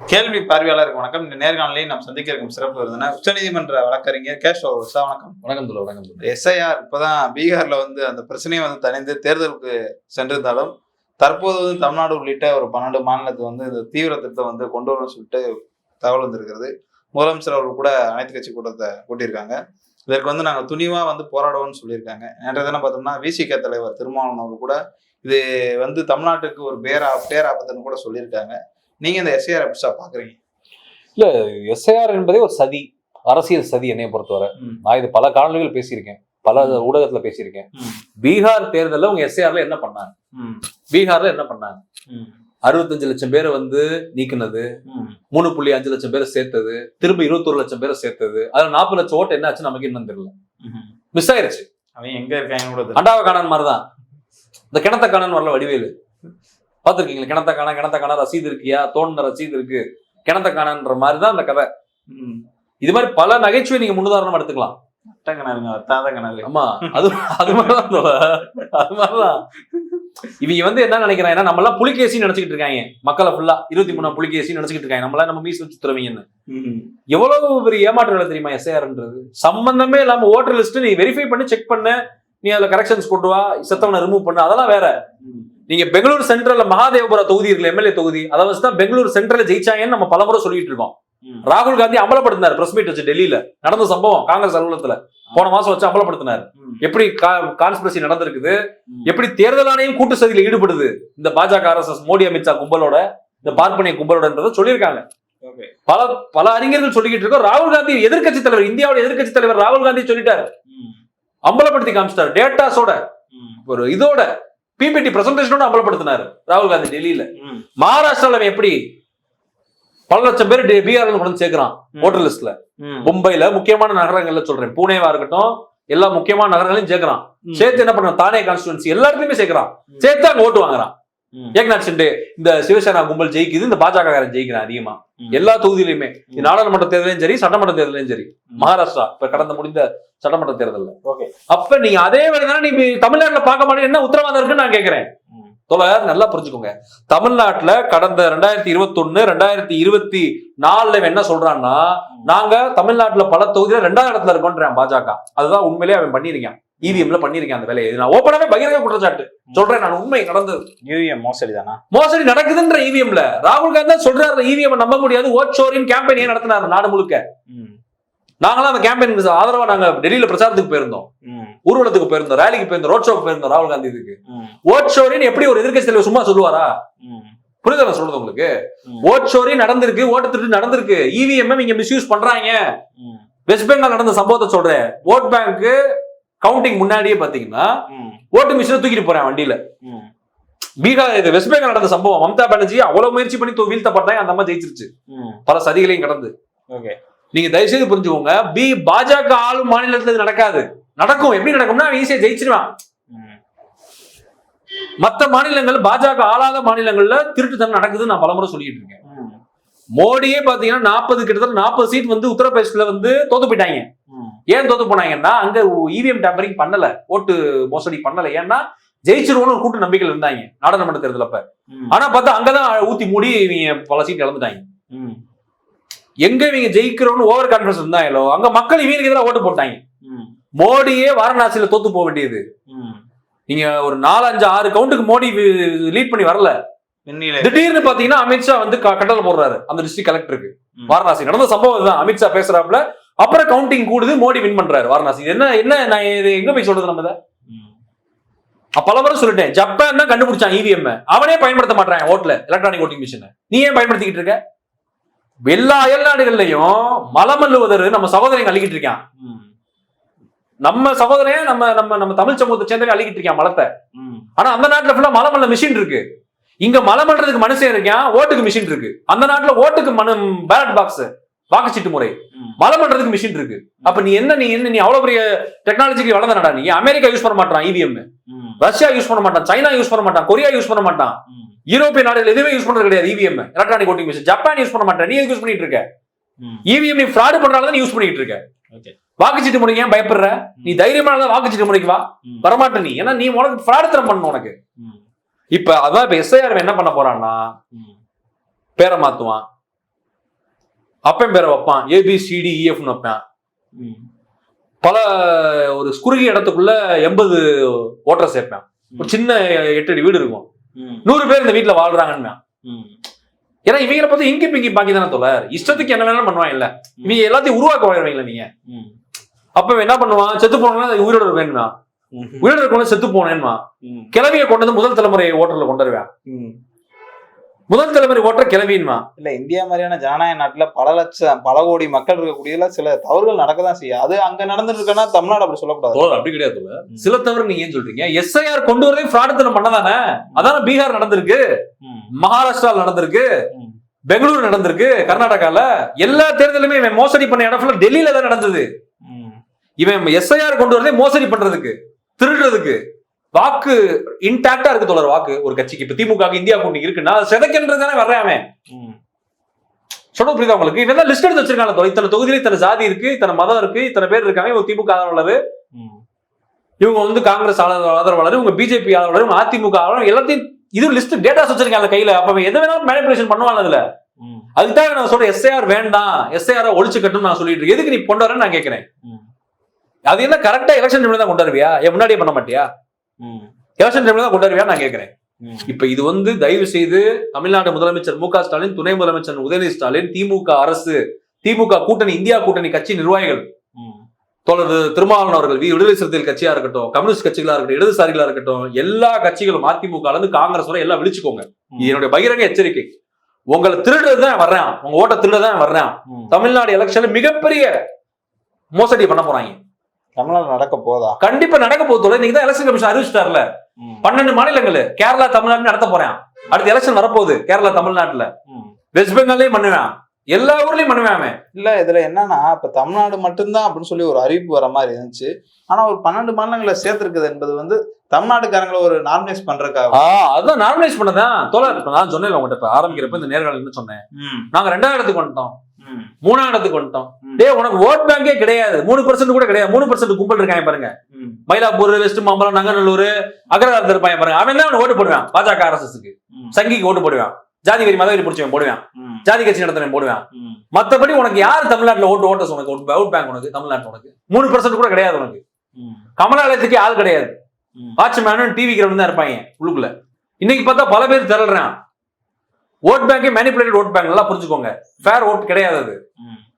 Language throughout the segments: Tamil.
கேள்வி பார்வையாளருக்கு வணக்கம். இந்த நேர்காணலில் நாம் சந்திக்க இருக்கும் சிறப்பு விருந்தினர் உச்சநீதிமன்ற வழக்கறிஞர் கேஷவ் சார் வணக்கம். வணக்கம் துல வணக்கம் எஸ்ஐஆர் இப்பதான் பீகார்ல வந்து அந்த பிரச்சனையை வந்து தணிந்து தேர்தலுக்கு சென்றிருந்தாலும் தற்போது வந்து தமிழ்நாடு உள்ளிட்ட ஒரு பன்னெண்டு மாநிலத்துக்கு வந்து இந்த தீவிர திட்டத்தை வந்து கொண்டு வரணும்னு சொல்லிட்டு தகவல் வந்திருக்கிறது. முதலமைச்சர் அவர்கள் கூட அனைத்து கட்சி கூட்டத்தை கூட்டியிருக்காங்க. இதற்கு வந்து நாங்கள் துணிவா வந்து போராடுவோம்னு சொல்லியிருக்காங்க. நேற்று தினம் பார்த்தோம்னா விசிக தலைவர் திருமாவளவன் அவர்கள் கூட இது வந்து தமிழ்நாட்டுக்கு ஒரு பேரா பேராபத்துன்னு கூட சொல்லியிருக்காங்க. நீங்க இந்த எஸ்ஐஆர் எப்படி சார் பாக்குறீங்க. எஸ்ஐஆர் என்பதே ஒரு சதி அரசியல் சதி என்னைய பொறுத்தவரை. நான் இது பல காணொலிகள் பேசியிருக்கேன். பல ஊடகத்துல பேசியிருக்கேன். பீகார் தேர்தல்ல உங்க எஸ்ஐஆர்ல என்ன பண்ணாங்க? பீகார்ல என்ன பண்ணாங்க? அறுபத்தஞ்சு லட்சம் பேரை வந்து நீக்கினது மூணு புள்ளி அஞ்சு லட்சம் பேரை சேர்த்தது திரும்ப இருபத்தொரு லட்சம் பேரை சேர்த்தது அதுல நாற்பது லட்சம் ஓட்டு என்ன ஆச்சு நமக்கு இன்னும் தெரியல. மிஸ் ஆயிருச்சு. அவன் எங்க இருக்காங்க. அண்டாவ காணான் மாதிரிதான். இந்த கிணத்த காணான் வரல வடிவேலு. பாத்துருக்கீங்களா கிணத்த காணா கிணத்த காணா ரசீது இருக்கியா? தோணுன ரசீது இருக்கு. கிணத்த காணான்ற மாதிரி தான் அந்த கதை. இது மாதிரி பல நகைச்சுவை நீங்க முன்னுதாரணம் எடுத்துக்கலாம். ஆமா அது அது மாதிரிதான் தோழா. அது மாதிரிதான். இவங்க வந்து என்ன நினைக்கிறாங்கன்னா நம்ம எல்லாம் புலிகேசின்னு நினைச்சுக்கிட்டு இருக்காங்க. மக்களை ஃபுல்லா இருபத்தி மூணாம் புலிகேசின்னு நினைச்சுக்கிட்டு இருக்காங்க. நம்மள நம்ம மீஸ் வச்சு துறவீங்கன்னு. எவ்வளவு பெரிய ஏமாற்றம் தெரியுமா எஸ்ஐஆர்ன்றது? சம்பந்தமே இல்லாம ஓட்டர் லிஸ்ட் நீ வெரிஃபை பண்ணி செக் பண்ணு. நீ அதுல கரெக்ஷன்ஸ் கொண்டு வா. செத்தவனை ரிமூவ் பண்ணு. அதெல்லாம் வேற. நீங்க பெங்களூர் சென்ட்ரல்ல மகாதேவபுரம் தொகுதி இருக்குல்ல எம்எல்ஏ தொகுதி அதை வச்சு தான் பெங்களூர் சென்ட்ரல்ல ஜெயிச்சாங்கன்னு நம்ம பலமுறை சொல்லிட்டு இருக்கோம். ராகுல் காந்தி அமலப்படுத்தினார் பிரஸ் மீட் வச்சு டெல்லியில. நடந்த சம்பவம் காங்கிரஸ் அலுவலகத்துல. போன மாசம் வச்சு அமலப்படுத்தினார். எப்படி கான்ஸ்பிரசி நடந்திருக்குது. எப்படி தேர்தல் ஆணையம் கூட்டு சதியில ஈடுபடுது? இந்த பாஜக ஆர்எஸ்எஸ் மோடி அமித்ஷா கும்பலோட இந்த பார்ப்பனிய கும்பலோடன்றத சொல்லியிருக்காங்க. பல பல அறிஞர்கள் சொல்லிக்கிட்டு இருக்கோம். ராகுல் காந்தி எதிர்க்கட்சி தலைவர் இந்தியாவோட எதிர்க்கட்சி தலைவர் ராகுல் காந்தி சொல்லிட்டாரு. அம்பலப்படுத்தி காமிச்சிட்டாரு. டேட்டாஸோட. ஒரு இதோட. பிபிடி பிரசன்டேஷனோட அம்பலப்படுத்தினாரு ராகுல் காந்தி டெல்லியில ம். மகாராஷ்டிரால அவன் எப்படி பல லட்சம் பேர் பீகார்ல கொண்டு சேர்க்கிறான். ஓட்டர் லிஸ்ட்ல. மும்பைல முக்கியமான நகரங்கள்ல சொல்றேன் பூனேவா இருக்கட்டும் எல்லா முக்கியமான நகரங்களையும் சேர்க்கிறான். சேர்த்து என்ன பண்றான் தானே கான்ஸ்டுவன்சி எல்லா இடத்துலயுமே சேர்க்கிறான். சேர்த்து அங்க ஓட்டு வாங்குறான். ஏக்நாத் ஷிண்டே இந்த சிவசேனா கும்பல் ஜெயிக்குது இந்த பாஜக காரன் ஜெயிக்கிறான் அதிகமா. எல்லா தொகுதியிலுமே நாடாளுமன்ற தேர்தலையும் சரி சட்டமன்ற தேர்தலையும் சரி. மகாராஷ்டிரா இப்ப கடந்த முடிந்த சட்டமன்ற தேர்தல்ல. அப்ப நீங்க அதே வேலை தானே நீ தமிழ்நாட்டுல பார்க்க மாட்டேன் என்ன உத்தரவாதம் இருக்குன்னு நான் கேக்குறேன். ம். தோழர் நல்லா புரிஞ்சுக்கோங்க. தமிழ்நாட்டுல கடந்த ரெண்டாயிரத்தி இருபத்தி ஒண்ணு ரெண்டாயிரத்தி இருபத்தி நாலுல என்ன சொல்றான்னா நாங்க தமிழ்நாட்டுல பல தொகுதியில ரெண்டாவது இடத்துல இருக்கோன்றான் பாஜக. அதுதான் உண்மையிலேயே அவன் பண்ணியிருக்கான். இவிஎம்ல பண்ணியிருக்கான் அந்த வேலையை. நான் ஓப்பனாவே பகிரங்க குற்றச்சாட்டு. சொல்றேன் நான் உண்மை நடந்தது. UVM மோசடி தானா? மோசடி நடக்குதுன்ற இவிஎம்ல ராகுல் காந்தி தான் சொல்றாரு இவிஎம் நம்ப முடியாது. ஓட்சோரின் கேம்பெயின் ஏன் நடத்தினாரு நாடு முழுக்க. நாங்களாம் அந்த கேம்பெயினுக்கு ஆதரவா நாங்க டெல்லியில பிரச்சாரத்துக்கு போயிருந்தோம். ஊர்வலத்துக்கு போயிருந்தோம் ரேலிக்கு போயிருந்தோம் ரோட் ஷோக்கு போயிருந்தோம் ராகுல் காந்தி இதுக்கு ம். ஓட்சோரின் எப்படி ஒரு எதிர்க்கட்சி தலைவர் சும்மா சொல்லுவாரா. புரியுதா நான் சொல்றது உங்களுக்கு ம். ஓட்சோரி நடந்திருக்கு ஓட்டு திருட்டு நடந்திருக்கு இவிஎம் இங்க மிஸ்யூஸ் பண்றாங்க. வெஸ்ட் பெங்கால் நடந்த சம்பவத்தை சொல்றேன் ஓட் பேங்க் கவுண்டிங் முன்னாடியே பாத்தீங்கன்னா. ஓட்டு மிஷினை தூக்கிட்டு போறேன் வண்டியில. பீகார் இது வெஸ்ட் பெங்கால் நடந்த சம்பவம் மம்தா பானர்ஜி அவ்வளவு முயற்சி பண்ணி வீழ்த்தப்பட்டாங்க அந்த அம்மா ஜெயிச்சிருச்சு. பல சதிகளையும் கடந்து Okay. நீங்க தயவுசெய்து புரிஞ்சுக்கோங்க பி பாஜக ஆளும் மாநிலத்துல நடக்காது நடக்கும் எப்படி நடக்கும்னா ஈஸியா ஜெயிச்சிருவான். மத்த மாநிலங்கள் பாஜக ஆளாத மாநிலங்கள்ல திருட்டுத்தனம் நடக்குதுன்னு நான் பலமுறை சொல்லிட்டு இருக்கேன். மோடியே பாத்தீங்கன்னா நாற்பது கிட்டத்தட்ட நாற்பது சீட் வந்து உத்தரப்பிரதேசத்துல வந்து தோத்து போயிட்டாங்க. ஏன் தோத்து போனாங்கன்னா அங்க இவிஎம் டேம்பரிங் பண்ணல ஓட்டு மோசடி பண்ணல ஏன்னா ஜெயிச்சிருவோம்னு ஒரு கூட்டு நம்பிக்கையில் இருந்தாங்க நாடாளுமன்ற தேர்தல் அப்ப ம். ஆனா பார்த்தா அங்கதான் ஊத்தி மூடி இவங்க பல சீட் இழந்துட்டாங்க. எங்க இவங்க ஜெயிக்கிறோம்னு ஓவர் கான்பிடன்ஸ் இருந்தாங்களோ அங்க மக்கள் இவங்களுக்கு எதிராக ஓட்டு போட்டாங்க. மோடியே வாரணாசியில தோத்து போக வேண்டியது. நீங்க ஒரு நாலு அஞ்சு ஆறு கவுண்டுக்கு மோடி லீட் பண்ணி வரல. திடீர்னு பாத்தீங்கன்னா அமித்ஷா வந்து கட்டளை போடுறாரு. அந்த டிஸ்ட்ரிக்ட் கலெக்டருக்கு. வாரணாசி. நடந்த சம்பவம் இதுதான். அமித்ஷா பேசுறாப்புல அப்புறம் கவுண்டிங் கூடுது மோடி வின் பண்றாரு. வாரணாசி. என்ன என்ன நான் இது எங்க போய் சொல்றது நம்ம பல முறை சொல்லிட்டேன். ஜப்பான் தான் கண்டுபிடிச்சான் இவிஎம் அவனே பயன்படுத்த மாட்டான் ஓட்ல எலக்ட்ரானிக் ஓட்டிங் மிஷின் நீ ஏன் பயன்படுத்திக்கிட்டு இருக்க? எல்லா அயல் நாடுகள்லயும் மலமல்லுவதர் நம்ம சகோதரங்க அள்ளிக்கிட்டு இருக்கான். நம்ம சகோதரன் நம்ம நம்ம நம்ம தமிழ் சமூகத்தை சேர்ந்தவங்க அள்ளிக்கிட்டு இருக்கான் மலத்தை. ஆனா அந்த நாட்டுல ஃபுல்லா மலம் பண்ண மிஷின் இருக்கு. இங்க மலம் பண்றதுக்கு மனுஷன் இருக்கான் ஓட்டுக்கு மிஷின் இருக்கு. அந்த நாட்டுல ஓட்டுக்கு மனு பேலட் பாக்ஸ் வாக்குச்சீட்டு முறை. ம். மலம் பண்றதுக்கு மிஷின் இருக்கு. அப்ப நீ என்ன நீ என்ன நீ அவ்வளவு பெரிய டெக்னாலஜிக்கு வளர்ந்த நாடா நீ? அமெரிக்கா யூஸ் பண்ண மாட்டான் இவிஎம் ம். ரஷ்யா யூஸ் பண்ண மாட்டான். சைனா யூஸ் பண்ண மாட்டான். கொரியா யூஸ் பண்ண மாட்டான். யூரோப்பிய நாடுகள் எதுவுமே யூஸ் பண்றது கிடையாது EVM electronic voting machine Japan use பண்ண மாட்டேன். நீ யூஸ் பண்ணிட்டு இருக்க. இவிஎம் நீ ஃப்ராடு பண்றால நீ யூஸ் பண்ணிட்டு இருக்க. வாக்குச்சீட்டு முறைக்கு ஏன் பயப்படுற? நீ தைரியமா இருந்தா வாக்குச்சீட்டு முறைக்கு வா. வரமாட்ட நீ. ஏன்னா நீ உனக்கு ஃப்ராடுத்தனம் பண்ணணும் உனக்கு. இப்ப அதான் இப்ப எஸ்ஐஆர் என்ன பண்ண போறான்னா. பேரை மாத்துவான். அப்பன் பேரை வைப்பான் ஏபிசிடி இஎஃப்னு E வைப்பான். பல ஒரு குறுகிய இடத்துக்குள்ள எண்பது ஓட்டர் சேர்ப்பேன் ஒரு சின்ன எட்டு அடி வீடு இருக்கும். நூறு பேர் இந்த வீட்டுல வாழ்றாங்கன்னு. ஏன்னா இவங்களை பார்த்து இங்கி பிங்கி பாக்கி தானே தோழர் இஷ்டத்துக்கு என்ன வேணாலும் பண்ணுவாங்க இல்ல இவங்க எல்லாத்தையும் உருவாக்க வாழ்றீங்களா நீங்க. அப்ப என்ன பண்ணுவான் செத்து போனா உயிரோட வேணுமா. உயிரோட இருக்கணும் செத்து போனேன்மா. கிளவியை கொண்டு வந்து முதல் தலைமுறை ஓட்டர்ல கொண்டு வருவேன். முதல் தலைமுறை ஓட்டர் கிளவின்மா இல்ல இந்தியா மாதிரியான ஜனநாயக நாட்டுல பல லட்சம் பல கோடி மக்கள் இருக்கக்கூடியதுல சில தவறுகள் நடக்கதான் செய்யும். அது அங்க நடந்துட்டு இருக்குன்னா தமிழ்நாடு அப்படி சொல்லக்கூடாது. அப்படி கிடையாது சில தவிர நீங்க ஏன் சொல்றீங்க? எஸ்ஐஆர் கொண்டு வரதே ஃப்ராடுத்தனம் பண்ணதானே? அதான பீகார் நடந்திருக்கு? ம். மகாராஷ்டிரால நடந்திருக்கு? ம். பெங்களூர் நடந்திருக்கு? கர்நாடகால? எல்லா தேர்தலுமே இவன் மோசடி பண்ண இடம் ஃபுல்லா டெல்லியில தான் நடந்தது. ம். இவன் எஸ்ஐஆர் கொண்டு வரதே மோசடி பண்றதுக்கு திருடுறதுக்கு. வாக்கு இன்டாக்டா இருக்கு தோழர் வாக்கு ஒரு கட்சிக்கு இப்ப திமுக இந்தியா கூட்டணி இருக்குன்னா செதக்கின்றது தானே வர்றேன் அவன் ம். சொல்றது புரியுதா உங்களுக்கு இவன் லிஸ்ட் எடுத்து வச்சிருக்காங்க இத்தனை தொகுதியில இத்தனை ஜாதி இருக்கு இத்தனை மதம் இருக்கு இத்தனை பேர் இருக்காங்க இவங்க திமுக ஆதரவாளர். இவங்க வந்து காங்கிரஸ் ஆதரவு- ஆதரவாளர் இவங்க பிஜேபி ஆதரவாளர் அதிமுக ஆதரவாளர் எல்லாத்தையும் இது லிஸ்ட் டேட்டாஸ் வச்சிருக்காங்க கையில அப்ப எதை வேணாலும் மேனிபுலேஷன் பண்ணுவாங்க அதுல. அதுதான் நான் சொல்றேன் எஸ்ஐஆர் வேண்டாம் எஸ்ஐஆர் ஒழிச்சு கட்டணும் நான் சொல்லிட்டு இருக்கேன். எதுக்கு நீ கொண்டு வரேன்னு நான் கேட்கிறேன். அது என்ன கரெக்டா எலெக்ஷன் தான் கொண்டு வருவியா என் முன்னாடியே பண்ண மாட்டியா. எலெக்ஷன் டைம்ல தான் கொண்டு வருவியா நான் கேட்கிறேன். இப்ப இது வந்து தயவு செய்து தமிழ்நாடு முதலமைச்சர் மு ஸ்டாலின் துணை முதலமைச்சர் உதயநிதி ஸ்டாலின் திமுக அரசு திமுக கூட்டணி இந்தியா கூட்டணி கட்சி நிர்வாகிகள். தோழர் திருமாவளவன் அவர்கள் விடுதலை சிறுத்தைகள் கட்சியா இருக்கட்டும் கம்யூனிஸ்ட் கட்சிகளா இருக்கட்டும் இடதுசாரிகளா இருக்கட்டும் எல்லா கட்சிகளும் அதிமுக இருந்து காங்கிரஸ் வரை எல்லாம் விழிச்சுக்கோங்க. என்னுடைய பகிரங்க எச்சரிக்கை. உங்களை திருடுறது தான் வர்றேன். உங்க ஓட்ட திருட தான் வர்றேன். தமிழ்நாடு எலெக்ஷன்ல மிகப்பெரிய மோசடி பண்ண போறாங்க. தமிழ்நாடு நடக்க போதா? கண்டிப்பா நடக்க போகுது நீங்க தான் எலெக்ஷன் கமிஷன் அறிவிச்சிட்டார்ல. பன்னெண்டு மாநிலங்கள். கேரளா தமிழ்நாடு நடத்த போறேன். அடுத்த எலெக்ஷன் வரப்போகுது. கேரளா தமிழ்நாட்டுல. வெஸ்ட் பெங்காலையும் பண்ணுவேன். எல்லா ஊர்லயும் பண்ணுவேன் இல்ல இதுல என்னன்னா இப்ப தமிழ்நாடு மட்டும்தான் அப்படின்னு சொல்லி ஒரு அறிவிப்பு வர மாதிரி இருந்துச்சு. ஆனா ஒரு பன்னெண்டு மாநிலங்களை சேர்த்திருக்குது என்பது வந்து தமிழ்நாட்டுக்காரங்களை ஒரு நார்மலைஸ் பண்றதுக்காக. அதான் நார்மலைஸ் பண்ணதான். தோழர் நான் சொன்னேன் உங்ககிட்ட இப்ப ஆரம்பிக்கிறப்ப இந்த நேர்காணல் என்ன சொன்னேன். நாங்க ரெண்டாயிரம் இடத்துக்கு வந்துட்டோம். மூணாம் இடத்துக்கு வந்துட்டோம். டேய் உனக்கு ஓட் பேங்கே கிடையாது. மூணு பர்சன்ட் கூட கிடையாது. மூணு பர்சன்ட் கும்பல் இருக்காங்க பாருங்க. மயிலாப்பூர் வெஸ்ட் மாம்பலம் நங்கநல்லூர் அக்ரஹாரத்தில் இருப்பாங்க பாருங்க. அவன் தான் ஓட்டு போடுவான்? பாஜக ஆர்எஸ்எஸ்க்கு. சங்கிக்கு ஓட்டு போடுவான். ஜாதி வெறி மத வெறி பிடிச்சவன் போடுவான். ஜாதி கட்சி நடத்துறவன் போடுவான். மத்தபடி உனக்கு யார் தமிழ்நாட்டுல ஓட்டு ஓட்டர்ஸ் உனக்கு? அவுட் பேங்க் உனக்கு தமிழ்நாட்டுல உனக்கு. மூணு பர்சன்ட் கூட கிடையாது உனக்கு. கமலாலயத்துக்கு ஆள் கிடையாது. வாட்ச்மேனும் டிவி கிரவுண்ட் தான் இருப்பாங்க. உள்ளுக்குள்ள. இன்னைக்கு பார்த்தா பல பேர் திரள்றான். ஓட் பேங்கே மேனிபுலேட்டட் ஓட் பேங்க் நல்லா புரிஞ்சுக்கோங்க ஃபேர் ஓட் கிடையாது அது.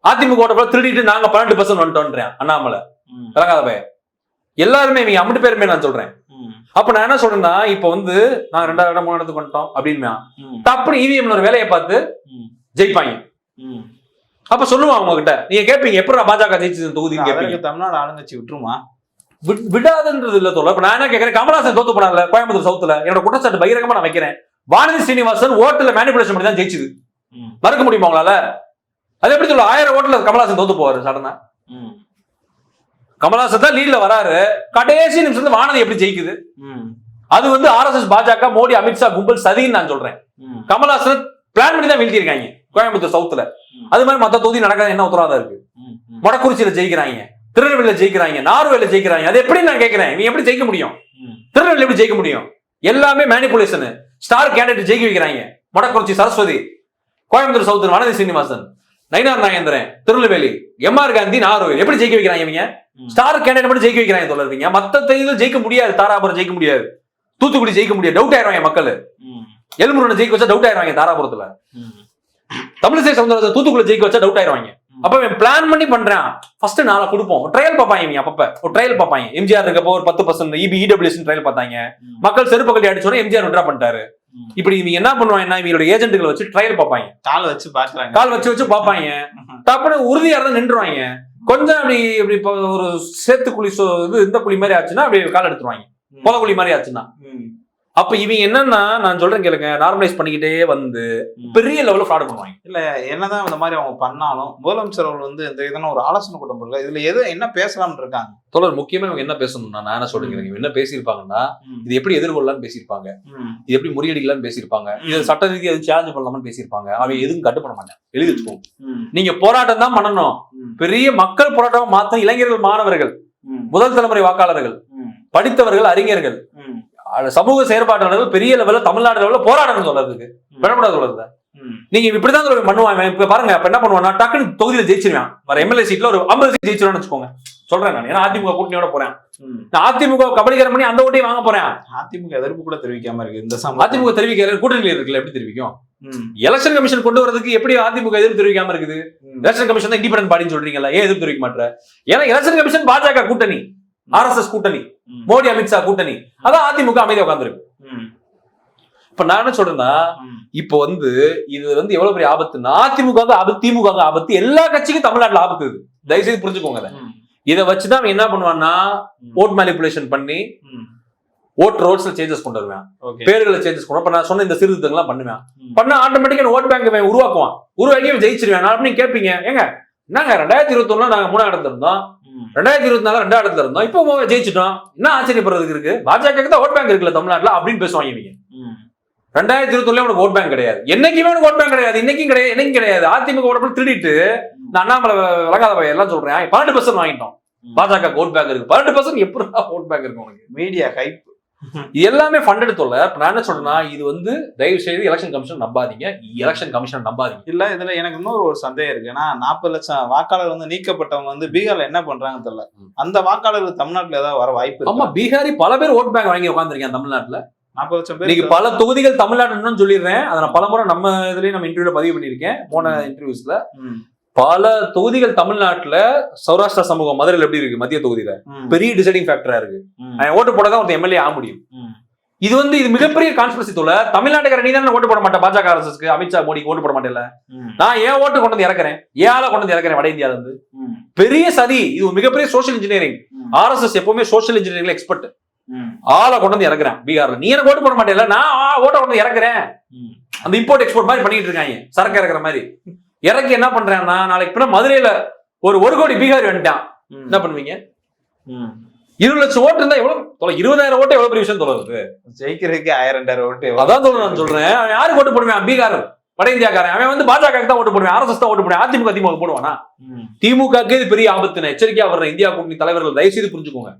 அதிமுக ஓட்ட போல திருடிட்டு நாங்க பன்னெண்டு பர்சன்ட் வந்துட்டோன்றேன் அண்ணாமலை. விளங்காத பையன் எல்லாருமே இவங்க அம்மட்டு பேருமே நான் சொல்றேன். அப்ப நான் என்ன சொல்றேன்னா இப்ப வந்து நாங்க ரெண்டாவது இடம் மூணு இடத்துக்கு வந்துட்டோம் அப்படின்னு ம். தப்புனு இவிஎம்ல ஒரு வேலையை பார்த்து. ஜெயிப்பாங்க. அப்ப சொல்லுவாங்க அவங்க கிட்ட நீங்க கேட்பீங்க எப்படி பாஜக ஜெயிச்சது இந்த தொகுதின்னு கேட்பீங்க தமிழ்நாடு ஆளுங்கட்சி விட்டுருமா விடாதுன்றது இல்ல தோல இப்ப நான் என்ன கேட்கறேன் கமலஹாசன் தோத்து போனாங்கல்ல கோயம்புத்தூர் சவுத்துல என்னோட குற்றச்சாட்டு பகிரங்கமா நான் வைக்கிறேன் வானதி ஸ்ரீனிவாசன் ஓட்டுல மேனிபுலேஷன் பண்ணி தான் ஜெயிச்சது. மறுக்க முடியுமா உங்களால அது எப்படி சொல்ல ஆயிரம் ஓட்டுல கமலஹாசன் தோத்து போவாரு சடனா ம். கமலஹாசன் தான் லீட்ல வராரு கடைசி நிமிஷத்துல வானதி எப்படி ஜெயிக்குது. அது வந்து ஆர்எஸ்எஸ் பாஜக மோடி அமித்ஷா கும்பல் சதின்னு நான் சொல்றேன். கமலஹாசன் பிளான் பண்ணி தான் வீழ்த்திருக்காங்க கோயம்புத்தூர் சவுத்துல. அது மாதிரி மத்த தொகுதி நடக்காத என்ன உத்தரவாதம் இருக்கு. மொடக்குறிச்சியில ஜெயிக்கிறாங்க திருநெல்வேலியில ஜெயிக்கிறாங்க நார்வேல ஜெயிக்கிறாங்க அது எப்படி நான் கேட்கிறேன் நீ எப்படி ஜெயிக்க முடியும். திருநெல்வேலி எப்படி ஜெயிக்க முடியும் எல்லாமே மேனிபுலேஷன் ஸ்டார் கேண்டிடேட் ஜெயிக்க வைக்கிறாங்க. மொடக்குறிச்சி சரஸ்வதி கோயம்புத்தூர் சவுத்தர் வனதி சீனிவாசன் நயினார் நாகேந்திரன் திருநெல்வேலி எம்ஆர் காந்தி நார்வேல் எப்படி ஜெயிக்க வைக்கிறாங்க இவங்க. ஸ்டார் கேண்டிடேட் மட்டும் ஜெயிக்க வைக்கிறாங்க தொடர்வீங்க மத்த ஜெயிக்க முடியாது. தாராபுரம் ஜெயிக்க முடியாது. தூத்துக்குடி ஜெயிக்க முடியாது. டவுட் ஆயிருவாங்க மக்கள். ம். எலும்புருனை ஜெயிக்க வச்சா டவுட் ஆயிருவாங்க தாராபுரத்துல. தமிழிசை சவுந்தரராஜன் தூத்துக்குள்ள ஜெயிக்க வச்சா டவுட் ஆயிருவாங்க அப்ப இவன் பிளான் பண்ணி பண்றான். ஃபர்ஸ்ட் நாளை கொடுப்போம். ட்ரையல் பார்ப்பாங்க இவங்க அப்பப்ப. ஒரு ட்ரையல் பார்ப்பாங்க. எம்ஜிஆர் இருக்கப்போ ஒரு பத்து பர்சன்ட் இபி இடபிள்யூஸ் ட்ரையல் பார்த்தாங்க. மக்கள் செருப்பு கட்டி அடிச்சோட எம்ஜிஆர் விட்ரா பண்ணிட்டாரு. இப்படி இவங்க என்ன பண்ணுவாங்கன்னா இவங்களோட ஏஜென்ட்டுகளை வச்சு ட்ரையல் பார்ப்பாங்க. கால் வச்சு பாக்குறாங்க கால் வச்சு வச்சு பார்ப்பாங்க. டப்புனு உறுதியா இருந்தா நின்றுவாங்க. கொஞ்சம் அப்படி இப்படி இப்போ ஒரு சேத்து குழி இது இந்த குழி மாதிரி ஆச்சுன்னா அப்படி கால் எடுத்துருவாங்க. புத குழி மாதிரி ஆச்சுன்னா. அப்ப இவங்க என்னன்னா நான் சொல்றேன் கேளுங்க நார்மலைஸ் பண்ணிக்கிட்டே வந்து. பெரிய லெவல்ல ஃப்ராட் பண்ணுவாங்க இல்ல என்னதான் இந்த மாதிரி அவங்க பண்ணாலும் முதலமைச்சர் அவர்கள் வந்து இந்த இதெல்லாம் ஒரு ஆலோசனை கூட்டம் போடல இதுல எது என்ன பேசலாம்னு இருக்காங்க தொடர் முக்கியமா இவங்க என்ன பேசணும்னா நான் என்ன சொல்றேன் இவங்க என்ன பேசியிருப்பாங்கன்னா. இது எப்படி எதிர்கொள்ளலாம்னு பேசியிருப்பாங்க. இது எப்படி முறியடிக்கலாம்னு பேசியிருப்பாங்க இது சட்ட ரீதியாக எதுவும் சேலஞ்ச் பண்ணலாம்னு பேசியிருப்பாங்க அவங்க எதுவும் கட்டு பண்ண மாட்டாங்க எழுதி வச்சுக்கோங்க. நீங்க போராட்டம் தான் பண்ணணும். பெரிய மக்கள் போராட்டம் மாத்த இளைஞர்கள் மாணவர்கள். முதல் தலைமுறை வாக்காளர்கள். படித்தவர்கள் அறிஞர்கள் சமூக செயற்பாட்டாளர்கள் பெரிய லெவல்ல தமிழ்நாடு லெவல்ல போராடணும் சொல்றதுக்கு. விடக்கூடாது சொல்றது. நீங்க இப்படிதான் பண்ணுவான் இவன். இப்ப பாருங்க இப்ப என்ன பண்ணுவான்னா டக்குன்னு தொகுதியில ஜெயிச்சிருவான். வர எம்எல்ஏ சீட்ல ஒரு ஐம்பது சீட் ஜெயிச்சிருவான்னு வச்சுக்கோங்க. சொல்றேன் நான். ஏன்னா அதிமுக கூட்டணியோட போறேன். நான் அதிமுக கபடிக்காரன் பண்ணி அந்த ஓட்டையும் வாங்க போறேன். அதிமுக எதிர்ப்பு கூட தெரிவிக்காம இருக்கு. இந்த அதிமுக தெரிவிக்கிற கூட்டணியில் இருக்குல்ல எப்படி தெரிவிக்கும். எலெக்ஷன் கமிஷன் கொண்டு வரதுக்கு எப்படி அதிமுக எதிர்ப்பு தெரிவிக்காம இருக்குது. எலெக்ஷன் கமிஷன் தான் இண்டிபெண்டன்ட் பாடின்னு சொல்றீங்கல்ல ஏன் எதிர்ப்பு தெரிவிக்க மாட்டேற? ஏன்னா எலெக்ஷன் கமிஷன் பாஜக கூட்டணி ஆர்எஸ்எஸ் கூட்டணி. மோடி அமித்ஷா கூட்டணி. அதான் அதிமுக அமைதியா உட்காந்துருக்கு. இப்ப நான் என்ன சொல்றேன்னா. இப்போ வந்து இது வந்து எவ்வளவு பெரிய ஆபத்துன்னா அதிமுக ஆபத்து திமுக ஆபத்து எல்லா கட்சிக்கும் தமிழ்நாட்டுல ஆபத்து இது. தயவுசெய்து புரிஞ்சுக்கோங்க அதை. இதை வச்சுதான் அவன் என்ன பண்ணுவான்னா ஓட் மேனிபுலேஷன் பண்ணி. ஓட் ரோல்ஸ்ல சேஞ்சஸ் கொண்டு வருவேன். பேர்களை சேஞ்சஸ் இப்ப நான் சொன்ன இந்த சீர்திருத்தங்கள்லாம் பண்ணுவேன். பண்ண ஆட்டோமேட்டிக்கா ஓட் பேங்க் உருவாக்குவான். உருவாக்கி ஜெயிச்சிருவேன். நான் நீங்க கேட்பீங்க ஏங்க என்னங்க ரெண்டாயிரத்தி இருபத்தி நாங்க மூணாம் இடத்துல இருந்தோம். ரெண்டாயிரத்தி இருபத்தி நாலு ரெண்டாம் இடத்துல இருந்தோம். இப்போ ஜெயிச்சிட்டோம். என்ன ஆச்சரியப்படுறதுக்கு இருக்கு? பாஜக தான் ஓட் பேங்க் இருக்குல்ல தமிழ்நாட்டுல? அப்படின்னு பேசுவாங்க இவங்க. ரெண்டாயிரத்தி இருபத்தி உனக்கு ஓட் பேங்க் கிடையாது. என்னைக்குமே உனக்கு ஓட் பேங்க் கிடையாது. இன்னைக்கும் கிடையாது என்னைக்கும் கிடையாது. அதிமுக ஓட திருடிட்டு நான் அண்ணாமலை விளங்காத பையன் எல்லாம் சொல்றேன். பன்னெண்டு பர்சன்ட் வாங்கிட்டோம். பாஜக ஓட் பேங்க் இருக்கு. பன்னெண்டு பர்சன்ட் எப்படி ஓட் பேங்க் இருக்கு உனக்கு? மீடியா ஹைப் இது எல்லாமே ஃபண்டட் தொல்லை இப்ப நான் என்ன சொல்றேன்னா இது வந்து தயவு செய்து எலெக்ஷன் கமிஷன் நம்பாதீங்க. எலெக்ஷன் கமிஷன் நம்பாதீங்க. இல்ல இதுல எனக்கு இன்னொரு ஒரு சந்தேகம் இருக்கு. ஏன்னா நாற்பது லட்சம் வாக்காளர் வந்து நீக்கப்பட்டவங்க வந்து பீகார்ல என்ன பண்றாங்கன்னு தெரியல. அந்த வாக்காளர்கள் தமிழ்நாட்டுல ஏதாவது வர வாய்ப்பு ஆமா பீகாரி பல பேர் ஓட் பேங்க் வாங்கி உட்காந்துருக்கேன் தமிழ்நாட்டுல. நாற்பது லட்சம் பேர் பல தொகுதிகள் தமிழ்நாடுன்னு சொல்லிடுறேன். அதை நான் பலமுறை நம்ம இதுலயும் நம்ம இன்டர்வியூல பதிவு பண்ணியிருக்கேன். போன இன்டர்வியூஸ்ல. பல தொகுதிகள் தமிழ்நாட்டுல சௌராஷ்டிரா சமூகம் மதுரையில் எப்படி இருக்கு மத்திய தொகுதியில. பெரிய டிசைடிங் ஃபேக்டரா இருக்கு. ஓட்டு போட தான் ஒருத்தன் எம்எல்ஏ ஆக முடியும். இது வந்து இது மிகப்பெரிய கான்ஸ்பிரசி தொலை தமிழ்நாட்டுக்கார நீ தானே ஓட்டு போட மாட்டேன் பாஜக அரசுக்கு அமித்ஷா மோடிக்கு ஓட்டு போட மாட்டேன்ல. நான் ஏன் ஓட்டு கொண்டு வந்து இறக்குறேன்? ஆளை கொண்டு வந்து இறக்குறேன் வட இந்தியால இருந்து. பெரிய சதி இது மிகப்பெரிய சோஷியல் இன்ஜினியரிங். ஆர்எஸ்எஸ் எப்பவுமே சோஷியல் இன்ஜினியரிங்ல எக்ஸ்பர்ட். ஆளை கொண்டு வந்து இறக்குறேன். பீகார்ல. நீ எனக்கு ஓட்டு போட மாட்டேன்ல? நான் ஓட்ட கொண்டு வந்து இறக்குறேன். அந்த இம்போர்ட் எக்ஸ்போர்ட் மாதிரி பண்ணிட்டு இருக்காங்க. சரக்கு இறக்குற மாதிரி. இறக்கி என்ன பண்றேன்னா நாளைக்கு பின்ன மதுரையில ஒரு ஒரு கோடி பீகாரி வந்துட்டான். என்ன பண்ணுவீங்க. இருபது லட்சம் ஓட்டு இருந்தா எவ்வளவு? இருபதாயிரம் ஓட்டு எவ்வளவு பெரிய விஷயம் தொலைது ஜெயிக்கிறதுக்கு ஆயிரம் ரெண்டாயிரம் ஓட்டு? அதான் சொல்ல நான் சொல்றேன். அவன் யாருக்கு ஓட்டு போடுவேன்? பீகார். வட இந்தியாக்காரன். அவன் வந்து பாஜக தான் ஓட்டு போடுவேன். ஆர்எஸ்எஸ் தான் ஓட்டு போடுவேன். அதிமுக திமுக போடுவானா. திமுகக்கு இது பெரிய ஆபத்துன்னு. எச்சரிக்கையா வர்ற இந்தியா கூட்டணி தலைவர்கள் தயவு செய்து புரிஞ்சுக்கோங்க.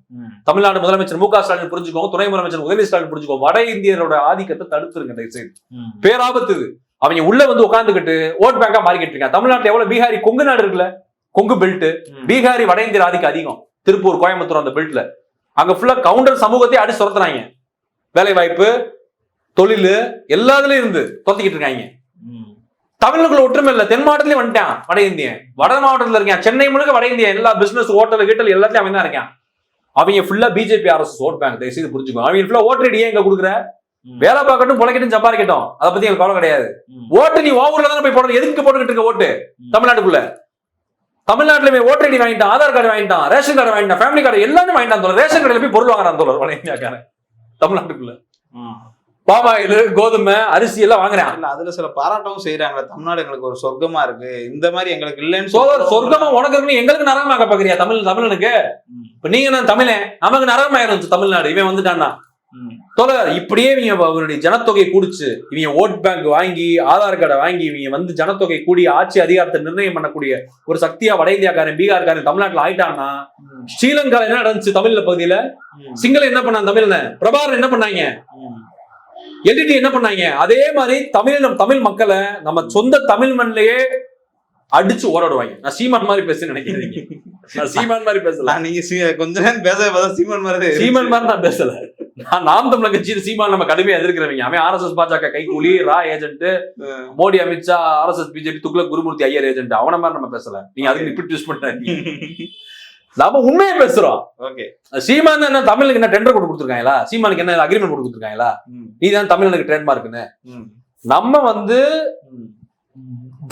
தமிழ்நாடு முதலமைச்சர் மு க ஸ்டாலின் புரிஞ்சுக்கோங்க. துணை முதலமைச்சர் உதயநிதி ஸ்டாலின் புரிஞ்சுக்கோங்க. வட இந்தியரோட ஆதிக்கத்தை தடுத்துருங்க தயவு செய்து. பேராபத்து இது. அவங்க உள்ள வந்து உட்காந்துக்கிட்டு ஓட் பேங்கா மாறிக்கிட்டு இருக்காங்க. தமிழ்நாட்டுல எவ்வளவு பீகாரி கொங்கு நாடு இருக்குல்ல? கொங்கு பெல்ட். பீகாரி வட இந்தியர் ஆதிக்கம் அதிகம். திருப்பூர் கோயம்புத்தூர் அந்த பெல்ட்ல அங்க ஃபுல்லா கவுண்டர் சமூகத்தை அடிச்சு துரத்துறாங்க வேலை வாய்ப்பு தொழில் எல்லாத்துலயும் இருந்து துரத்திக்கிட்டு இருக்காங்க. தமிழுக்குள்ள ஒற்றுமை இல்ல. தென் மாவட்டத்திலயும் வந்துட்டான் வட இந்தியன். வட மாவட்டத்துல இருக்கான். சென்னை முழுக்க வட இந்தியன். எல்லா பிசினஸ் ஹோட்டல் கீட்டல் எல்லாத்தையும் அவன் தான் இருக்கான். அவங்க ஃபுல்லா பிஜேபி அரசு ஓட் பேங்க். தயவு செய்து புரிஞ்சுக்கோ. அவங்க ஃபுல்லா ஓட்டு ஐடி ஏன் இங்க கொடுக்குற. வேலை பார்க்கட்டும் பொழைக்கட்டும் சம்பாதிக்கட்டும். அதை பத்தி எனக்கு கவலை கிடையாது. ஓட்டு நீ ஓவூர்ல தானே போய் போடுறது எதுக்கு போட்டுக்கிட்டு இருக்க ஓட்டு. தமிழ்நாட்டுக்குள்ள. தமிழ்நாட்டுல போய் ஓட்டர் ஐடி வாங்கிட்டான் ஆதார் கார்டு வாங்கிட்டான் ரேஷன் கார்டு வாங்கிட்டான் ஃபேமிலி கார்டு எல்லாமே வாங்கிட்டான் ரேஷன் கடையில போய் பொருள் வாங்குறான் தோழர் வட இந்தியாக்காரன். தமிழ்நாட்டுக்குள்ள. பாமாயில் கோதுமை அரிசி எல்லாம் வாங்குறான். இல்ல அதுல சில பாராட்டவும் செய்யறாங்களே தமிழ்நாடு எங்களுக்கு ஒரு சொர்க்கமா இருக்கு. இந்த மாதிரி எங்களுக்கு இல்லைன்னு சொல்றவங்க- சொர்க்கமா உனக்கு எங்களுக்கு நரகமாக்க பாக்குறியா தமிழ் தமிழனுக்கு. இப்ப நீங்க நான் தமிழன்? நமக்கு நரகமாயிருந்துச்சு தமிழ்நாடு. இவன் வந்துட்டான்னா. தோழர் இப்படியே இவங்க அவருடைய ஜனத்தொகை கூடிச்சு இவங்க ஓட் பேங்க் வாங்கி ஆதார் கார்டை வாங்கி இவங்க வந்து ஜனத்தொகை கூடி ஆட்சி அதிகாரத்தை நிர்ணயம் பண்ணக்கூடிய ஒரு சக்தியா வட இந்தியாக்காரன் பீகார்காரன் தமிழ்நாட்டுல ஆயிட்டான்னா. ஸ்ரீலங்கால என்ன நடந்துச்சு தமிழ்ல பகுதியில. சிங்கள என்ன பண்ணான் தமிழ்ல? பிரபாகரன் என்ன பண்ணாங்க. எல்டிடி என்ன பண்ணாங்க? அதே மாதிரி தமிழ் தமிழ் மக்களை நம்ம சொந்த தமிழ் மண்ணிலேயே அடிச்சு ஓடாடுவாங்க நான் சீமான் மாதிரி பேச நினைக்கிறீங்க. நான் சீமான் மாதிரி பேசல. நான் நீங்க கொஞ்ச நேரம் பேச சீமான் மாதிரி சீமான் மாதிரி நான் பேசல. நாம் தமிழர் கட்சியில் சீமான் நம்ம கடுமையா எதிர்க்கிறவங்க. அவன் ஆர்எஸ்எஸ் பாஜக கைக்கூலி ரா agent Modi Amit Shah RSS BJP Tughlaq Gurumurthy Iyer agent அவன மாதிரி நம்ம பேசல. நீங்க அதுக்கு இப்படி யூஸ் பண்றாங்க. நாம உண்மையை பேசுறோம். சீமான் என்ன தமிழுக்கு என்ன டெண்டர் கொண்டு கொடுத்துருக்காங்களா? சீமானுக்கு என்ன அக்ரிமெண்ட் கொண்டு கொடுத்துருக்காங்களா? நீ தான் தமிழனுக்கு ட்ரேட்மார்க்னு நம்ம வந்து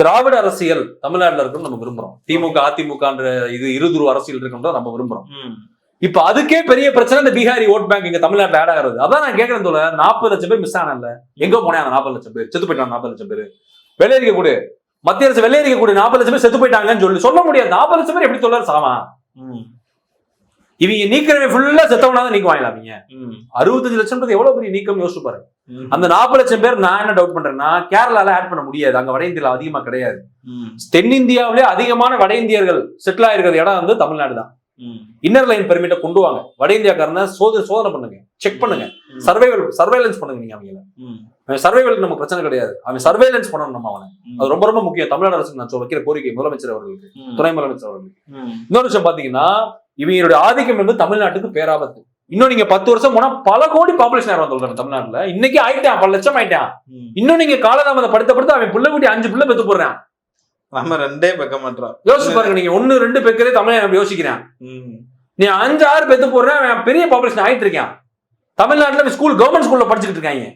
திராவிட அரசியல் தமிழ்நாட்டுல இருக்குன்னு நம்ம விரும்புறோம். திமுக அதிமுகன்ற இது இருதுரு அரசியல் இருக்குன்றத நம்ம விரும்புறோம். இப்ப அதுக்கே பெரிய பிரச்சனை இந்த பீகாரி ஓட் பேங்க் இங்க தமிழ்நாட்டுல ஆட் ஆகுறது. அதான் நான் கேட்கறேன் தோல நாற்பது லட்சம் பேர் மிஸ் ஆனல எங்க போனேன் அந்த நாற்பது லட்சம் பேர்? செத்து போயிட்டாங்க நாற்பது லட்சம் பேர். வெள்ளையரிக்க கூடு மத்திய அரசு வெள்ளையரிக்க கூடு நாற்பது லட்சம் பேர் செத்து போயிட்டாங்கன்னு சொல்லி சொல்ல முடியாது. நாற்பது லட்சம் பேர் எப்படி தொழில் சாமா? இவங்க நீக்கிறவங்க ஃபுல்லா செத்தவனா தான் நீக்குவாங்களா அவங்க அறுபத்தஞ்சு லட்சம் எவ்வளவு பெரிய நீக்கம் யோசிச்சு பாருங்க அந்த நாற்பது லட்சம் பேர் நான் என்ன டவுட் பண்றேன்னா கேரளால ஆட் பண்ண முடியாது. அங்க வட இந்தியால அதிகமா கிடையாது. தென்னிந்தியாவிலே அதிகமான வட இந்தியர்கள் செட்டில் ஆயிருக்கிற இடம் வந்து தமிழ்நாடு தான். இன்னர் லைன் பெர்மிட்டை கொண்டு வாங்க. வட இந்தியாக்காரன சோதனை சோதனை பண்ணுங்க. செக் பண்ணுங்க. சர்வைவல் சர்வைலன்ஸ் பண்ணுங்க நீங்க அவங்கள. அவன் சர்வைவலுக்கு நமக்கு பிரச்சனை கிடையாது. அவன் சர்வேலன்ஸ் பண்ணணும் நம்ம அவனை. அது ரொம்ப ரொம்ப முக்கியம். தமிழ்நாடு அரசுக்கு நான் வைக்கிற கோரிக்கை முதலமைச்சர் அவர்களுக்கு. துணை முதலமைச்சர் அவர்களுக்கு. இன்னொரு விஷயம் பாத்தீங்கன்னா இவங்களுடைய ஆதிக்கம் என்பது தமிழ்நாட்டுக்கு பேராபத்து. இன்னும் நீங்க பத்து வருஷம் போனா பல கோடி பாப்புலேஷன் யாரும் வந்துருக்காங்க தமிழ்நாட்டுல. இன்னைக்கு ஆயிட்டான் பல லட்சம் ஆயிட்டான். இன்னும் நீங்க காலதாமதம் படுத்த படுத்த அவன் புள்ள குட்டி அஞ்சு புள்ள பெத்து போடுறான். நம்ம ரெண்டே பக்க மாட்டோம் யோசிச்சு பாருங்க நீங்க ஒண்ணு ரெண்டு பெக்கரே தமிழ் யோசிக்கிறேன். நீ அஞ்சு ஆறு பெத்து போடுறேன் அவன் பெரிய பாப்புலேஷன் ஆயிட்டு இருக்கான். தமிழ்நாட்டுல ஸ்கூல் கவர்மெண்ட் ஸ்கூல்ல படிச்சுக்கிட்டு இருக்காங்க.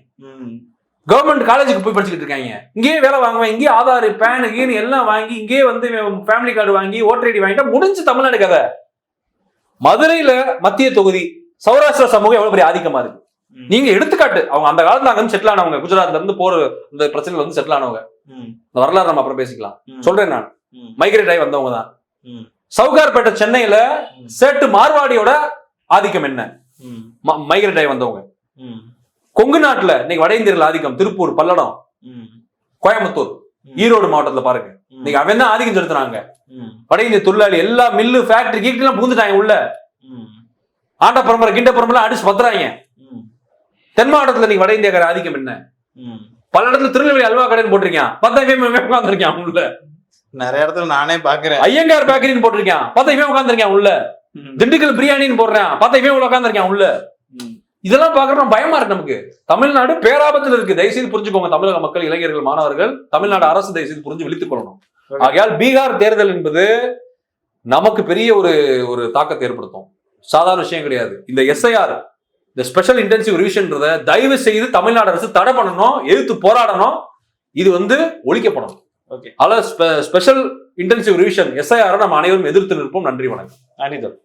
கவர்மெண்ட் காலேஜுக்கு போய் படிச்சுக்கிட்டு இருக்காங்க. இங்கேயே வேலை வாங்குவேன் இங்கேயே ஆதார் பேன் கீனு எல்லாம் வாங்கி இங்கேயே வந்து ஃபேமிலி கார்டு வாங்கி ஓட்டர் ஐடி வாங்கிட்டா முடிஞ்சு தமிழ்நாடு கதை. மதுரையில மத்திய தொகுதி சௌராஷ்டிரா சமூகம் எவ்வளவு பெரிய ஆதிக்கமா இருக்கு. நீங்க எடுத்துக்காட்டு அவங்க அந்த காலத்துல அங்க செட்டில் ஆனவங்க குஜராத்ல இருந்து போற இந்த பிரச்சனையில வந்து செட்டில் ஆனவங்க. வரலாறு நம்ம அப்புறம் பேசிக்கலாம். சொல்றேன் நான். மைக்ரேட் ஆகி வந்தவங்க தான். சவுகார்பேட்டை சென்னையில சேட்டு மார்வாடியோட ஆதிக்கம் என்ன? மைக்ரேட் ஆகி வந்தவங்க. கொங்கு நாட்டுல இன்னைக்கு வட இந்தியர்கள் ஆதிக்கம் திருப்பூர் பல்லடம் கோயம்புத்தூர் ஈரோடு மாவட்டத்துல பாருங்க. இன்னைக்கு அவன் தான் ஆதிக்கம் செலுத்துறாங்க வட இந்திய தொழிலாளி எல்லா மில்லு ஃபேக்டரி கீட்டெல்லாம் புகுந்துட்டாங்க உள்ள. ஆண்ட பரம்பரை கிண்ட பரம்பரை அடிச்சு பத்துறாங்க தென் மாவட்டத்துல இன்னைக்கு வட இந்தியக்கார ஆதிக்கம் என்ன? பல இடத்துல திருநெல்வேலி அல்வா கடைன்னு போட்டிருக்கான். பத்தா இவன் உட்காந்துருக்கான் உள்ள. நிறைய இடத்துல நானே பாக்குறேன் ஐயங்கார் பேக்கரின்னு போட்டிருக்கான். பத்தா இவன் உட்காந்துருக்கான் உள்ள. திண்டுக்கல் பிரியாணின்னு போடுறான். பத்தா இவன் உட்காந்துருக்கான் உள்ள. இதெல்லாம் பாக்குறோம் பயமா இருக்கு நமக்கு. தமிழ்நாடு பேராபத்தில் இருக்கு. தயவுசெய்து புரிஞ்சுக்கோங்க தமிழக மக்கள் இளைஞர்கள் மாணவர்கள். தமிழ்நாடு அரசு தயவுசெய்து புரிஞ்சு விழித்துக் கொள்ளணும். ஆகையால் பீகார் தேர்தல் என்பது நமக்கு பெரிய ஒரு ஒரு தாக்கத்தை ஏற்படுத்தும். சாதாரண விஷயம் கிடையாது. இந்த எஸ்ஐஆர் இந்த ஸ்பெஷல் இன்டென்சிவ் ரிவிஷன்றத தயவு செய்து தமிழ்நாடு அரசு தடை பண்ணணும் எதிர்த்து போராடணும். இது வந்து ஒழிக்கப்படணும் Okay. அதில் ஸ்பெஷல் இன்டென்சிவ் ரிவிஷன் எஸ்ஐஆர் நம்ம அனைவரும் எதிர்த்து நிற்போம். நன்றி வணக்கம். அனிதம்.